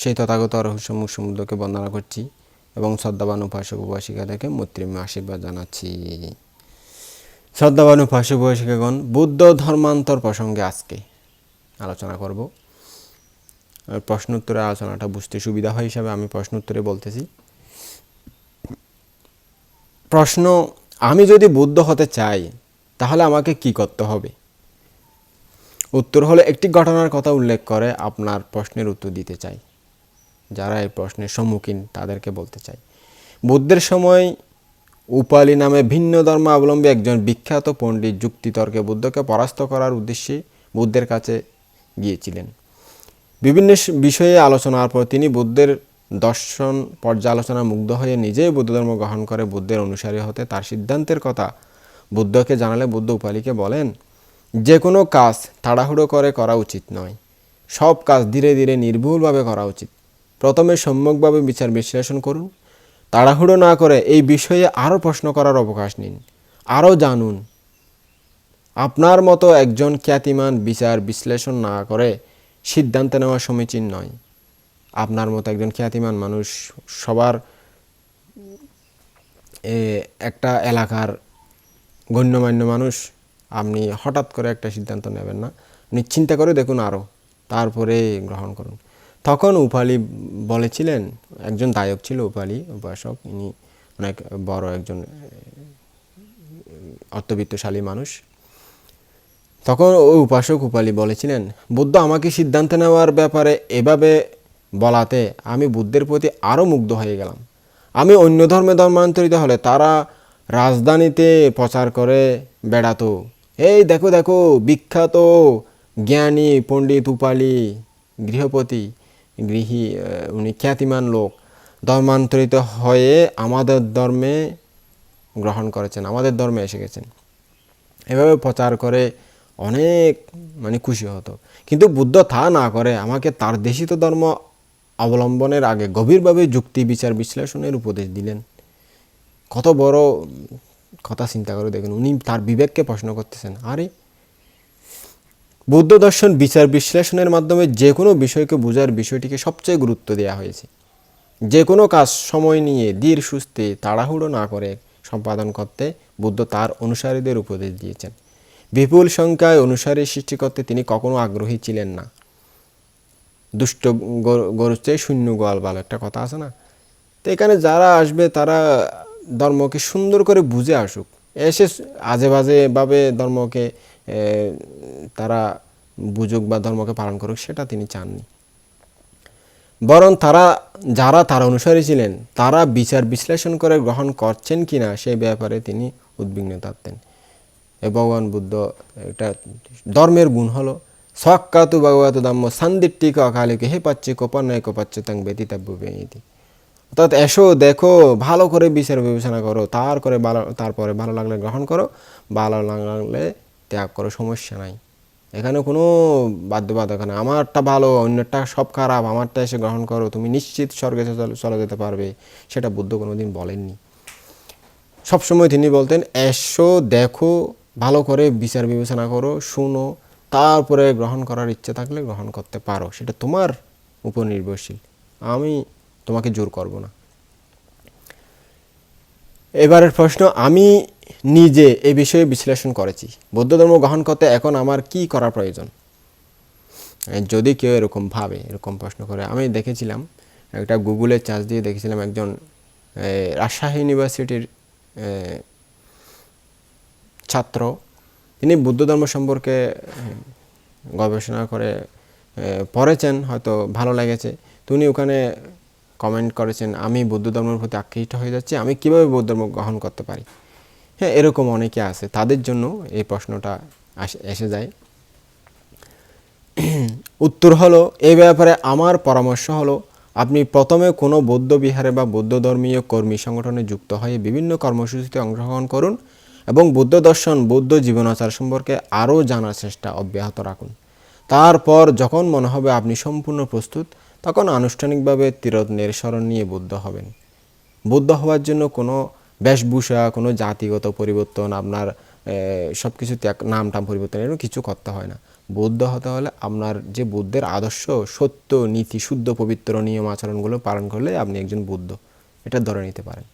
সেই তথাগত রহস্যমুখ সমুদ্রকে বন্দনা করছি এবং শ্রদ্ধাবান উপাসক উপাসিকাদেরকে মৈত্রীময় আশীর্বাদ জানাচ্ছি। শ্রদ্ধাবান উপাসক উপাসিকাগণ বুদ্ধ ধর্মান্তর প্রসঙ্গে আজকে আলোচনা করব। আর প্রশ্ন উত্তরে আলোচনাটা বুঝতে সুবিধা হয় হিসাবে আমি প্রশ্ন উত্তরে বলতেছি। প্রশ্ন, আমি যদি বুদ্ধ হতে চাই, তাহলে আমাকে কি করতে হবে? উত্তর হলো, একটি ঘটনার কথা উল্লেখ করে আপনার প্রশ্নের উত্তর দিতে চাই। যারা এই প্রশ্নের সম্মুখীন তাদেরকে বলতে চাই। বুদ্ধের সময় উপালি নামে ভিন্ন ধর্মাবলম্বী একজন বিখ্যাত পণ্ডিত যুক্তিতর্কে বুদ্ধকে পরাস্ত করার উদ্দেশ্যে বুদ্ধের কাছে গিয়েছিলেন। বিভিন্ন বিষয়ে আলোচনার পর তিনি বুদ্ধের দর্শন পর্যালোচনা মুগ্ধ হয়ে নিজেই বুদ্ধ ধর্ম গ্রহণ করে বুদ্ধের অনুসারী হতে তার সিদ্ধান্তের কথা বুদ্ধকে জানালে বুদ্ধ উপালিকে বলেন, যে কোনো কাজ তাড়াহুড়ো করে করা উচিত নয়। সব কাজ ধীরে ধীরে নির্ভুলভাবে করা উচিত। প্রথমে সম্যকভাবে বিচার বিশ্লেষণ করুন, তাড়াহুড়ো না করে এই বিষয়ে আরও প্রশ্ন করার অবকাশ নিন, আরও জানুন। আপনার মতো একজন খ্যাতিমান বিচার বিশ্লেষণ না করে সিদ্ধান্ত নেওয়া সমীচীন নয়। আপনার মতো একজন খ্যাতিমান মানুষ সবার একটা এলাকার গণ্যমান্য মানুষ, আপনি হঠাৎ করে একটা সিদ্ধান্ত নেবেন না। আপনি চিন্তা করে দেখুন আরও, তারপরে গ্রহণ করুন। তখন উপালি বলেছিলেন, একজন দায়ক ছিল উপালি, উপাসক, ইনি অনেক বড় একজন অর্থবিত্তশালী মানুষ। তখন ওই উপাসক উপালি বলেছিলেন, বুদ্ধ আমাকে সিদ্ধান্ত নেওয়ার ব্যাপারে এভাবে বলাতে আমি বুদ্ধের প্রতি আরও মুগ্ধ হয়ে গেলাম। আমি অন্য ধর্মে ধর্মান্তরিত হলে তারা রাজধানীতে প্রচার করে বেড়াতো। এই দেখো দেখো, বিখ্যাত জ্ঞানী পণ্ডিত উপালি, গৃহপতি গৃহী উনি খ্যাতিমান লোক। ধর্মান্তরিত হয়ে আমাদের ধর্মে গ্রহণ করেছেন, আমাদের ধর্মে এসে গেছেন। এভাবে প্রচার করে অনেক মানে খুশি হতো। কিন্তু বুদ্ধ তা না করে, আমাকে তার দেশিত ধর্ম অবলম্বনের আগে গভীরভাবে যুক্তি, বিচার, বিশ্লেষণের উপদেশ দিলেন। কত বড় কথা চিন্তা করে দেখুন, উনি তার বিবেককে প্রশ্ন করতেছেন, আরে বৌদ্ধ দর্শন, বিচার বিশ্লেষণের মাধ্যমে যে কোনো বিষয়কে বোঝার বিষয়টিকে সবচেয়ে গুরুত্ব দেওয়া হয়েছে। যে কোনো কাজ সময় নিয়ে ধীর সুস্থে তাড়াহুড়ো না করে সম্পাদন করতে বুদ্ধ তার অনুসারীদের উপদেশ দিয়েছেন। বিপুল সংখ্যায় অনুসারী সৃষ্টি করতে তিনি কখনো আগ্রহী ছিলেন না। দুষ্ট গরু- চেয়ে শূন্য গোয়াল ভালো একটা কথা আছে না? তো এখানে যারা আসবে তারা ধর্মকে সুন্দর করে বুঝে আসুক। এসে আজে বাজেভাবে ধর্মকে তারা বুঝুক বা ধর্মকে পালন করুক, সেটা তিনি চাননি। বরং তারা, যারা তার অনুসারী ছিলেন, তারা বিচার বিশ্লেষণ করে গ্রহণ করছেন কিনা, সেই ব্যাপারে তিনি উদ্বিগ্ন থাকতেন। এ, ভগবান বুদ্ধ এটা ধর্মের গুণ হলো। সক্কাতু ভগবত ধম্ম সান্দিট্টিক অকালিকে হে পাচ্ছে কোপান্নয় কোপাচ্ছে তাং ব্যতীতাব্য বেনীতি অর্থাৎ এসো, দেখো, ভালো করে বিচার বিবেচনা করো তার করে ভালো, তারপরে ভালো লাগলে গ্রহণ করো, ভালো লাগলে ত্যাগ করো, সমস্যা নাই। এখানে কোনো বাধ্যবাধকতা নেই। আমারটা ভালো, অন্যটা সব খারাপ, আমারটা এসে গ্রহণ করো। তুমি নিশ্চিত স্বর্গে চলে যেতে পারবে। সেটা বুদ্ধ কোনো দিন বলেননি। সবসময় তিনি বলতেন, এসো, দেখো, ভালো করে বিচার বিবেচনা করো, শুনো, তারপরে গ্রহণ করার ইচ্ছে থাকলে গ্রহণ করতে পারো। সেটা তোমার উপর নির্ভরশীল। আমি তোমাকে জোর করব না। এবারের প্রশ্ন, আমি নিজে এই বিষয়ে বিশ্লেষণ করেছি। বৌদ্ধ ধর্ম গ্রহণ করতে এখন আমার কি করা প্রয়োজন? যদি কেউ এরকম ভাবে এরকম প্রশ্ন করে আমি দেখেছিলাম একটা গুগলে চার্জ দিয়ে দেখেছিলাম একজন রাজশাহী ইউনিভার্সিটির ছাত্র। তিনি বৌদ্ধ ধর্ম সম্পর্কে গবেষণা করে এ, পড়েছেন হয়তো ভালো লেগেছে। তো উনি ওখানে কমেন্ট করেছেন আমি বৌদ্ধ ধর্মের প্রতি আকৃষ্ট হয়ে যাচ্ছি আমি কীভাবে বৌদ্ধ ধর্ম গ্রহণ করতে পারি? হ্যাঁ এরকম অনেকে আছে। তাদের জন্য এই প্রশ্নটা এসে যায়। উত্তর হলো এই ব্যাপারে আমার পরামর্শ হলো, আপনি প্রথমে কোনো বৌদ্ধ বিহারে বা বৌদ্ধ ধর্মীয় কর্মী সংগঠনে যুক্ত হয়ে বিভিন্ন কর্মসূচিতে অংশগ্রহণ করুন এবং বৌদ্ধ দর্শন, বৌদ্ধ জীবনাচার সম্পর্কে আরও জানার চেষ্টা অব্যাহত রাখুন। তারপর যখন মনে হবে আপনি সম্পূর্ণ প্রস্তুত, তখন আনুষ্ঠানিকভাবে তীরত্নের স্মরণ নিয়ে বৌদ্ধ হবেন। বৌদ্ধ হওয়ার জন্য কোনো বেশভূষা, কোনো জাতিগত পরিবর্তন, আপনার সব কিছু ত্যাগ নাম টাম পরিবর্তন, এরকম কিছু করতে হয় না। বৌদ্ধ হতে হলে আপনার যে বুদ্ধের আদর্শ, সত্য, নীতি, শুদ্ধ, পবিত্র নিয়ম, আচরণগুলো পালন করলে আপনি একজন বুদ্ধ। এটা ধরে নিতে পারেন।